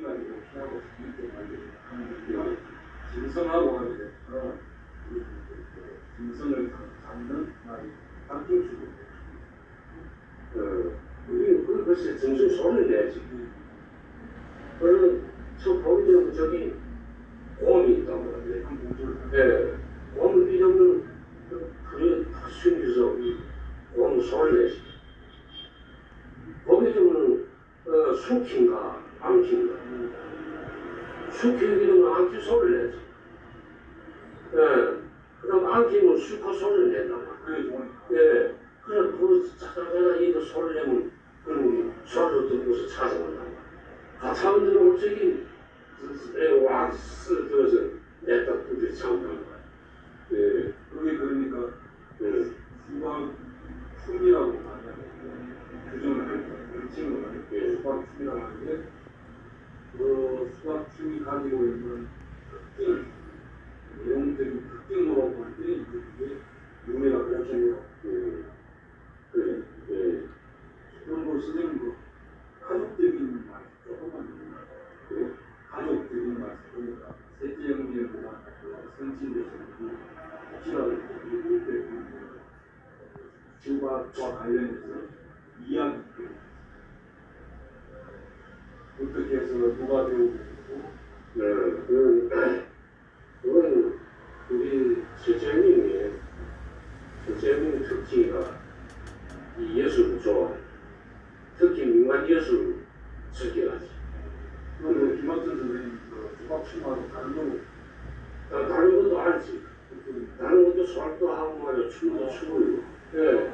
피하고 이렇게 만들고 진성하고 하게 진성을 갖는 말이 바뀔 수도 있고 어, 우리 그 글쎄 정신 소리를 내야지. 그러면 저 되면 저기 곰이. 한 공조를 예, 곰 이름을 그래 숨겨서 곰 소리를 내지. 되면 어, 숙인가 암킨가 이름은 암키 소리를 내지. 예, 그 다음 암키는 수컷 소리를 낸단 좋으니까 예, 그래, 그 자자자자 이거 소리를 내면 그런 소리를 듣고서 찾아온단 말이야. 같이 하면 적이 와, 쓰, 들어서 냈다 그게 참는 거야. 예, 그게 그러니까 예, 수박 춤이라고 하냐 규정을 할 지칭을 예. 수박 춤이라고 하는데 그 수박 춤이 가지고 있는 특징 내용적인 특징으로 볼 때 이제 그게 눈에가 그려져요. 예, 그래, 예, 그리고 선생님도 가족적인 말 조금만 예, 가족적인 말 그러니까 셋째 형제 보다 성친되시는 혹시라도 이럴 때 주과와 관련해서 이야기 어떻게 누가 배우고 있고 네, 그, 그건 우리 제재님이 제재님 특징이가 이 예술 좋아. 특히 민간 예술 즐겨하지. 그리고 김학준 선생님 그 주박춤하고 다른 거 다- 다른 것도 알지. 다른 것도 수학도 하고 말이야. 춤도 추고. 예.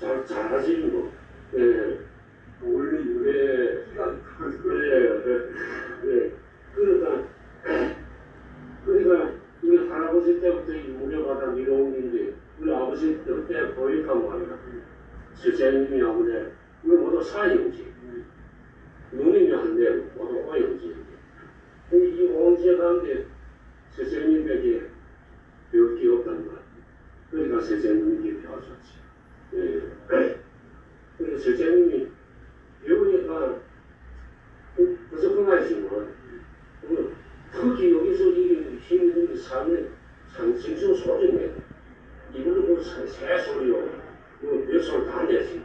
잘, 잘하시는 거. 예. 키가 예. 예. 예. 그러니까, 그러니까, 우리 할아버지 때부터 이 무료바닥 이론인데, 우리 아버지 때 보니까 말이야. 제재님이 아무래, 우리 모두 사형지. 누님이 한데, 모두 오형지. 이 오형제 가운데, 세제님에게 배울 게 없단 말이야. 그러니까 세제님에게 배워줬지. 예. 그래서 세제님이 배우니까 그 특히 여기서 이 힘든 삶의 상징성 소리네 이걸로 그 새 소리요. 그 몇소리 다 내지